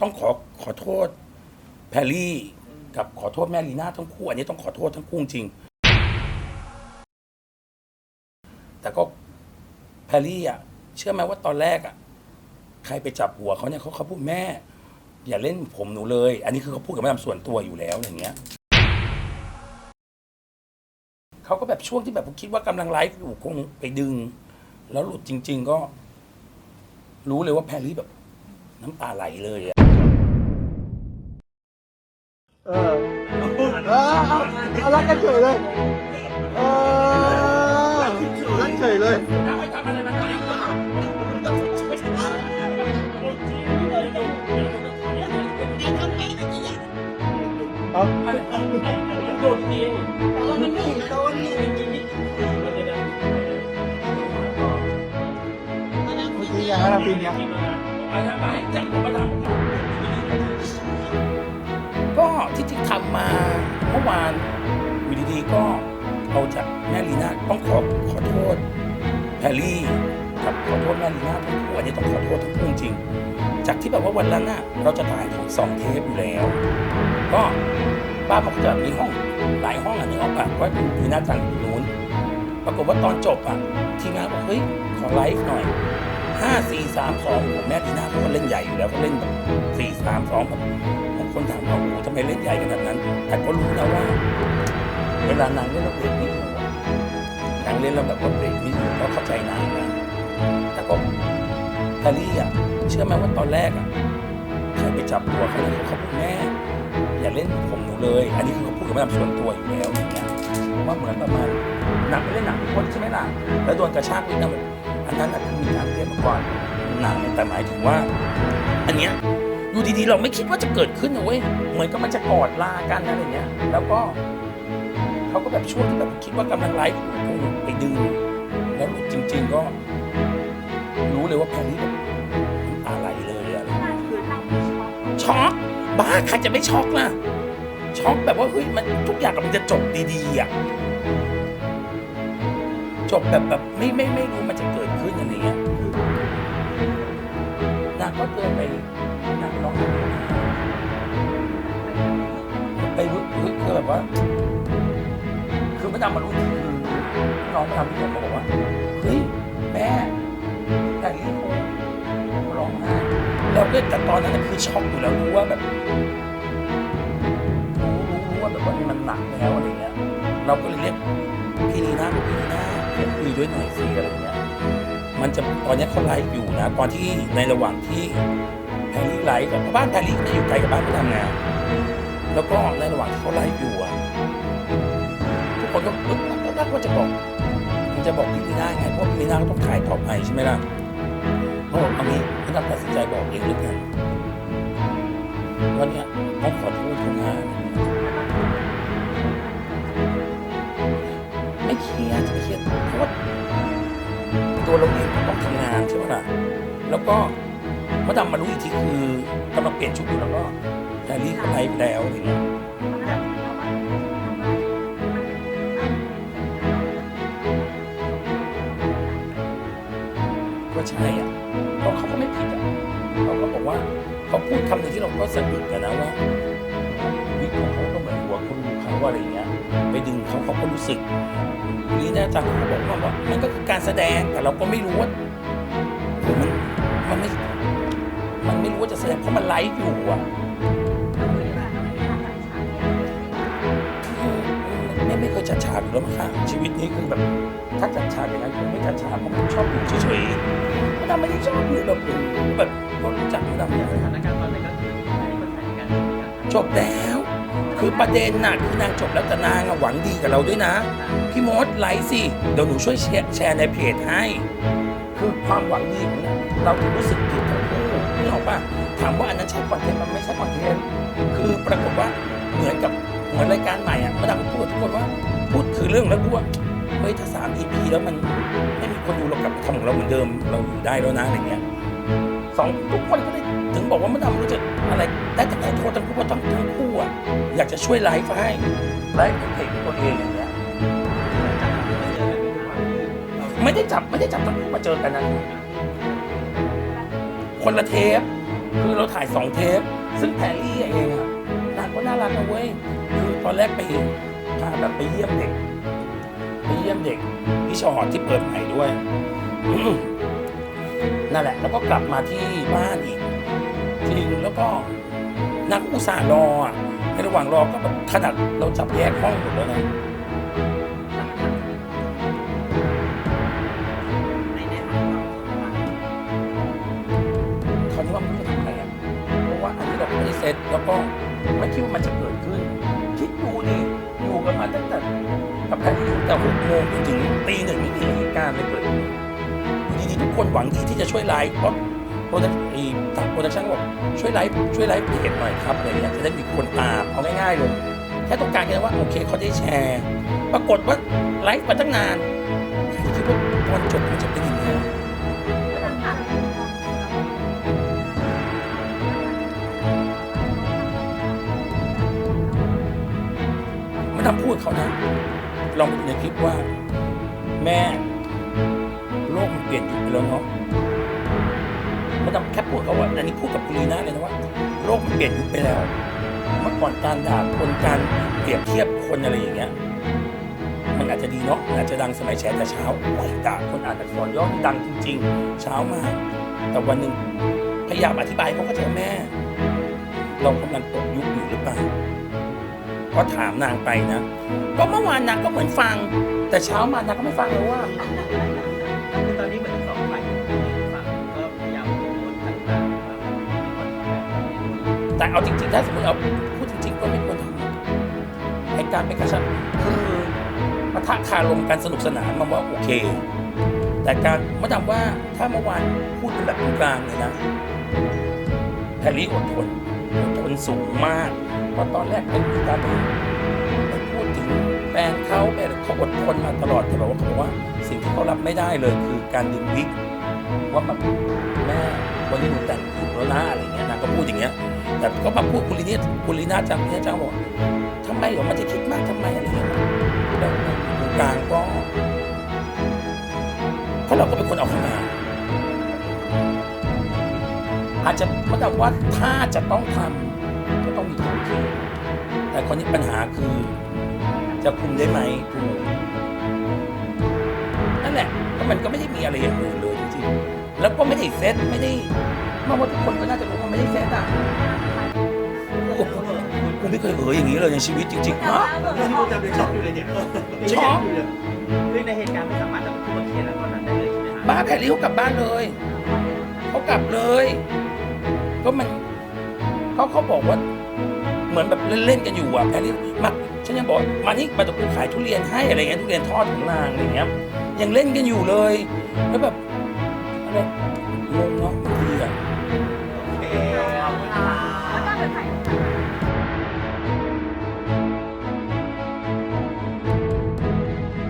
ต้องขอขอโทษแพรรี่กับขอโทษแม่ลีน่าทั้งคู่ อันนี้ต้องขอโทษทั้งคู่จริง แต่ก็แพรรี่อะ เชื่อไหมว่าตอนแรกอะ ใครไปจับหัวเขาเนี่ยเขาเขาพูดแม่ อย่าเล่นผมหนูเลย อันนี้คือเขาพูดกับแม่ดำส่วนตัวอยู่แล้วอย่างเงี้ยเขาก็แบบช่วงที่แบบผมคิดว่ากำลังไลฟ์อยู่คงไปดึง แล้วหลุดจริง ๆ ก็ รู้เลยว่าแพรรี่แบบ น้ำตาไหลเลยอะ เอารักกันเฉยเลยเออรักเฉยเลยเอาโดนจริงมันไม่เห็นโดนนี่เมื่อกี้ยังอะไรปีเนี้ ต้องขอขอโทษแพรรี่กับขอโทษแม่ลีน่าทั้งคู่อันนี้ต้องขอโทษทั้งคู่จริง จากที่แบบว่าวันนั้นน่ะเราจะถ่ายของสองเทปอยู่แล้ว ก็บ้านมันก็จะมีห้องหลายห้องอะนึกออกปะก็มีหน้าต่างอยู่นู้นปรากฏว่าตอนจบอะทีมงานบอกเฮ้ยขอไลฟ์หน่อยห้าสี่สามสองผมแม่ทีน่าเขาก็เล่นใหญ่อยู่แล้วเขาเล่นแบบสี่สามสองแบบบางคนถามว่าโอ้ทำไมเล่นใหญ่ขนาดนั้น แต่ก็รู้นะว่าเวลานางเล่นล้วเบรกไม่อยู่อะนาง เล่นแล้วแบบว่าเบรกไม่อยู่ก็เข้าใจนางนะแต่ก็แพรรี่อะเชื่อไหมว่าตอนแรกอะใครไปจับหัวเขาเนี่ยเขาบอกแม่อย่าเล่นผมหนูเลย อันนี้คือเขาพูดกับแม่ส่วนตัวอยู่แล้วอย่างเงี้ยว่าเหมือนประมาณหนังไปเล่นหนังคนใช่ไหมล่ะแล้วโดนกระชากนิดนึงอันนั้นน่ะคือมีการเตรียมมาก่อนหนังแต่หมายถึงว่า อันเนี้ยอยู่ดีๆ เราไม่คิดว่าจะเกิดขึ้นนะเว้ยเหมือนกับมันจะกอดลากันอะไรเงี้ย แล้วก็ เขาก็แบบช่วงที่แบบคิดว่ากำลังไลฟ์อยู่คงไปดึงแล้วหลุดจริง ๆ ก็ รู้เลยว่าแพรรี่แบบน้ำตาไหลเลยอะช็อกบ้าใครจะไม่ช็อกล่ะช็อกแบบว่าเฮ้ยมันทุกอย่างกำลังจะจบดีๆอะจบแบบแบบไม่ไม่ไม่รู้มันจะเกิดขึ้นอะไรเงี้นางก็เดินไปนางร้องไปเฮ้ยเฮ้ยคือแบบว่า คือไม่นำมารู้ทีคือน้องมาทำที่ผมบอกว่าเฮ้ยแม่แต่งนี้เขาร้องไห้เราก็แต่ตอนนั้นน่ะคือช็อกอยู่แล้วรู้ว่าแบบรู้รู้ว่าแบบว่ามันหนักแล้วอะไรเงี้ย เราก็เลยเรียกพี่ลีน่าบอกพี่ลีน่าคุยด้วยหน่อยสิอะไรเงี้ย มันจะตอนนี้เขาไลฟ์อยู่นะตอนที่ในระหว่างที่แพรรี่ไลฟ์อะเพราะบ้านแพรรี่จะอยู่ไกลกับบ้านที่ทำงานแล้วก็ในระหว่างที่เขาไลฟ์อยู่อะ คนก็ปึ๊บปั๊บปั๊บปั๊บว่าจะบอกมันจะบอกพี่ลีน่าไงเพราะพี่ลีน่าก็ต้องถ่ายต่อไปใช่ไหมล่ะเขาบอกเอางี้พี่นับตัดสินใจบอกเองหรือกันว่าเนี่ยต้องขอโทษเขานะไม่เครียดไม่เครียดเพราะว่าตัวเราเองก็ต้องทำงานใช่ไหมล่ะแล้วก็เมื่อดำมารู้อีกทีคือกำลังเปลี่ยนชุดอยู่แล้วก็แพรรี่ก็ไลฟ์แล้วอะไรเงี้ย ก็ใช่อะเพราะเขาก็ไม่ผิดอะเขาก็บอกว่าเขาพูดคำหนึ่งที่เราก็สะดุดกันนะว่าวิของเขาก็เหมือนหัวคนดูเขาอะไรเงี้ยไปดึงเขาเขาก็รู้สึกนี่นะจังเขาบอกว่าแบบมันก็คือการแสดงแต่เราก็ไม่รู้ว่ามันมันไม่มันไม่รู้ว่าจะแสดงเพราะมันไลฟ์อยู่อะ ยจัดฉากอยู่แล้วมั้งคะชีวิตนี้คือแบบถ้าจัดฉากอย่างนั้นคงไม่จัดฉากเพราะผมชอบอยู่เฉยๆมันทำไม่ได้ชอบอยู่แบบอ้โหแบบก็รู้จักมันทำอย่างสนั้นถานการณ์ตอนนั้นก็คือไม่ได้คนไทยกันจบแล้วคือประเด็นน่ะคือนางจบแล้วแต่นางหวังดีกับเราด้วยนะ พี่มดไลฟ์สิ เดี๋ยวหนูช่วยแชร์แชร์ในเพจให้ คือความหวังดีของเนี่ยเราถึงรู้สึกผิดทั้งคู่นี่ออกป่ะถามว่าอันนั้นใช่คอนเทนต์มันไม่ใช่คอนเทนต์คือปรากฏว่าเหมือนกับ เหมือนรายการใหม่อะมาดามก็พูดกับทุกคนว่า พูดคือเรื่องแล้วพูดว่าเฮ้ยถ้าสาม EP แล้วมันไม่มีคนดูเรากลับมาทำของเราเหมือนเดิมเราอยู่ได้แล้วนะอะไรเงี้ยสองทุกคนก็เลยถึงบอกว่ามาดามไม่รู้จะอะไรได้แต่ขอโทษทั้งคู่เพราะทั้งทั้งคู่อะอยากจะช่วยไลฟ์ให้ไลฟ์ในเพจของตัวเองอย่างเงี้ยไม่ได้จับไม่ได้จับทั้งคู่มาเจอกันนะคนละเทป คือเราถ่ายสองเทป ซึ่งแพรรี่เองอะนางก็น่ารักนะเว้ยคื อตอนแรกไปพาแบบไปเยี่ยมเด็ก ไปเยี่ยมเด็กที่ชอดที่เปิดใหม่ด้วย นั่นแหละ แล้วก็กลับมาที่บ้านอีกทีนึงแล้วก็นางก็อุตส่าห์รออะในระหว่างรอก็แบบขนาดเราจับแยกห้องหมดแล้วนะคราวนี้ว่ามันจะทำไงอะเพราะว่าอันนี้เราไม่ได้เซ็ตแล้วก็ไม่คิดว่ามันจะเกิดขึ้น คิดดูดิอยู่กันมาตั้งแต่กับแพทย์อยู่แต่หกโมงจนถึงตีหนึ่งไม่มีเหตุการณ์เลยเกิดอยู่ดีๆทุกคนหวังดีที่จะช่วยไลฟ์เพราะโปรดักไอ้ทางโปรดักชั่นบอกช่วยไลฟ์ช่วยไลฟ์เพจหน่อยครับอะไรเงี้ยจะได้มีคนตามเอาง่ายๆเลยแค่ต้องการแค่ว่าโอเคเขาได้แชร์ ปรากฏว่าไลฟ์มาตั้งนานใครจะคิดว่าตอนจบมันจะเป็นย่างไม่ ทำพูดเขานะลองไปดูในคลิปว่า แม่โลกมันเปลี่ยนยุคไปแล้วเนาะม่ต้องแค่พูดเขาว่าอันนี้พูดกับคุณลีน่าเลยนะว่า โลกมันเปลี่ยนยุคไปแล้ว เมื่อก่อนการด่าคนการเปรียบเทียบคนอะไรอย่างเงี้ย มันอาจจะดีเนาะอาจจะดังสมัยแชร์แต่เช้าโอ้ด่าคนอ่านอักษรย่อดังจริง ๆ เช้ามากแต่วันหนึ่งพยายามอธิบายเขาเข้าใจว่าแม่ เรากำลังตกยุคอยู่หรือเปล่า ก็ถามนางไปนะ ก็เมื่อวานนางก็เหมือนฟัง แต่เช้ามานางก็ไม่ฟังแล้วว่า คือตอนนี้เหมือนสองฝ่ายฝั่งก็พยายามพูดต่างๆว่ามีคนแบบนี้แต่เอาจริงๆ ถ้าสมมติเอาพูดจริงๆก็ไม่ควรทำไอ้การไปกระชับคือปะทะคารมกันสนุกสนานมันว่าโอเค แต่การมาดามว่าถ้าเมื่อวานพูดเป็นแบบกลางๆเลยนะแพรรี่อดทนอดทนสูงมาก เพราตอนแรกเป็นการไปไปพูดถึงแฟนเขาแฟนเขาอดทนมาตลอดแต่แบบว่าเขาบอกว่าสิ่งที่เขารับไม่ได้เลยคือการดึงวิกว่าแบบแม่วันนี้หนูแต่งหญิงแล้วนะอะไรเงี้ยนางก็พูดอย่างเงี้ย แต่ก็มาพูดคุณลีนี่คุณลีน่าจังเนี่ยจังบอกทำไมหรอมันจะคิดมากทำไมอะไรเงี้ยแล้วตรงกลางก็เพราะเราก็เป็นคนเอาเข้ามาอาจจะไม่ได้ว่าถ้าจะต้องทำ แต่คนนี้ปัญหาคือ จะคุมได้ไหมถูกนั่นแหละก็มันก็ไม่ได้มีอะไรอย่างอื่นเลยจริงๆแล้วก็ไม่ได้เซตไม่ได้เมื่อว่าทุกคนก็น่าจะรู้ว่าไม่ได้เซตอะกูไม่เคยเอออย่างนี้เลยในชีวิตจริงๆฮะที่ผมจำเป็นช็อกอยู่เลยเนี่ยช็อกคือในเหตุการณ์ไม่สามารถจะพูดเคลียร์แล้วตอนนั้นได้เลยใช่ไหมครับบ้าแพรรี่เขากลับบ้านเลยเขากลับเลย ก็มันเขาเขาบอกว่า เหมือนแบบเล่นๆกันอยู่อะแพรรี่มาฉันยังบอกว่ามานี่มาตกกูขายทุเรียนให้อะไรเงี้ยทุเรียนทอดของนางอะไรเงี้ยยังเล่นกันอยู่เลย แล้วแบบ